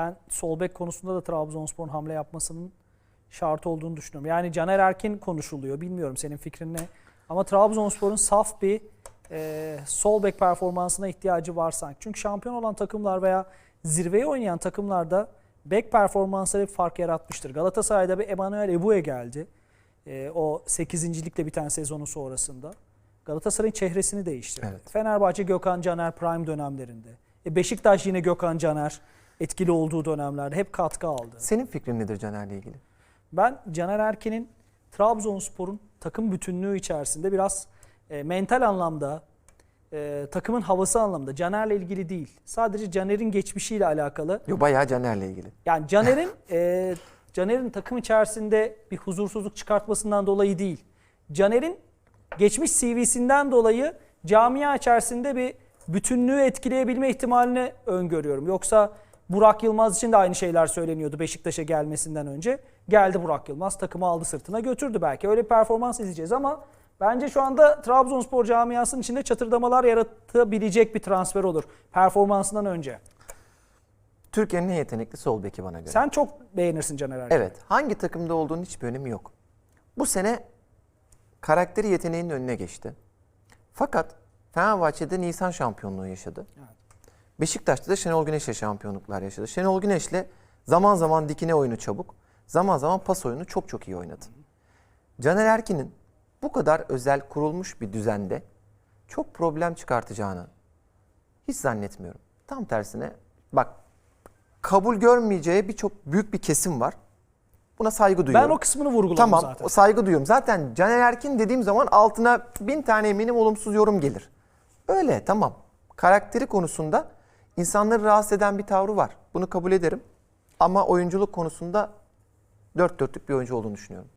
Ben sol bek konusunda da Trabzonspor'un hamle yapmasının şart olduğunu düşünüyorum. Yani Caner Erkin konuşuluyor. Bilmiyorum senin fikrin ne. Ama Trabzonspor'un saf bir e, sol bek performansına ihtiyacı var sanki. Çünkü şampiyon olan takımlar veya zirveye oynayan takımlarda bek performansları hep fark yaratmıştır. Galatasaray'da bir Emanuel Ebu'ya geldi. E, o 8. ligde biten sezonun sonrasında. Galatasaray'ın çehresini değiştirdi. Evet. Fenerbahçe Gökhan Caner prime dönemlerinde. E, Beşiktaş yine Gökhan Caner etkili olduğu dönemlerde hep katkı aldı. Senin fikrin nedir Caner'le ilgili? Ben Caner Erkin'in Trabzonspor'un takım bütünlüğü içerisinde biraz e, mental anlamda, e, takımın havası anlamda Caner'le ilgili değil. Sadece Caner'in geçmişiyle alakalı. Yo bayağı Caner'le ilgili. Yani Caner'in e, Caner'in takım içerisinde bir huzursuzluk çıkartmasından dolayı değil. Caner'in geçmiş CV'sinden dolayı camia içerisinde bir bütünlüğü etkileyebilme ihtimalini öngörüyorum. Yoksa Burak Yılmaz için de aynı şeyler söyleniyordu Beşiktaş'a gelmesinden önce. Geldi Burak Yılmaz takımı aldı sırtına götürdü belki. Öyle bir performans izleyeceğiz ama bence şu anda Trabzonspor camiasının içinde çatırdamalar yaratabilecek bir transfer olur performansından önce. Türkiye'nin en yetenekli sol beki bana göre. Sen çok beğenirsin Caner Erkin. Evet. Hangi takımda olduğunun hiçbir önemi yok. Bu sene karakteri yeteneğinin önüne geçti. Fakat Fenerbahçe'de Nisan şampiyonluğu yaşadı. Beşiktaş'ta da Şenol Güneş'le şampiyonluklar yaşadı. Şenol Güneş'le zaman zaman dikine oyunu çabuk, zaman zaman pas oyunu çok çok iyi oynadı. Caner Erkin'in bu kadar özel kurulmuş bir düzende çok problem çıkartacağını hiç zannetmiyorum. Tam tersine bak kabul görmeyeceği birçok büyük bir kesim var. Buna saygı duyuyorum. Ben o kısmını vurguladım Tamam zaten. o saygı duyuyorum. Zaten Caner Erkin dediğim zaman altına bin tane eminim olumsuz yorum gelir. Öyle tamam. Karakteri konusunda insanları rahatsız eden bir tavrı var. Bunu kabul ederim. Ama oyunculuk konusunda dört dörtlük bir oyuncu olduğunu düşünüyorum.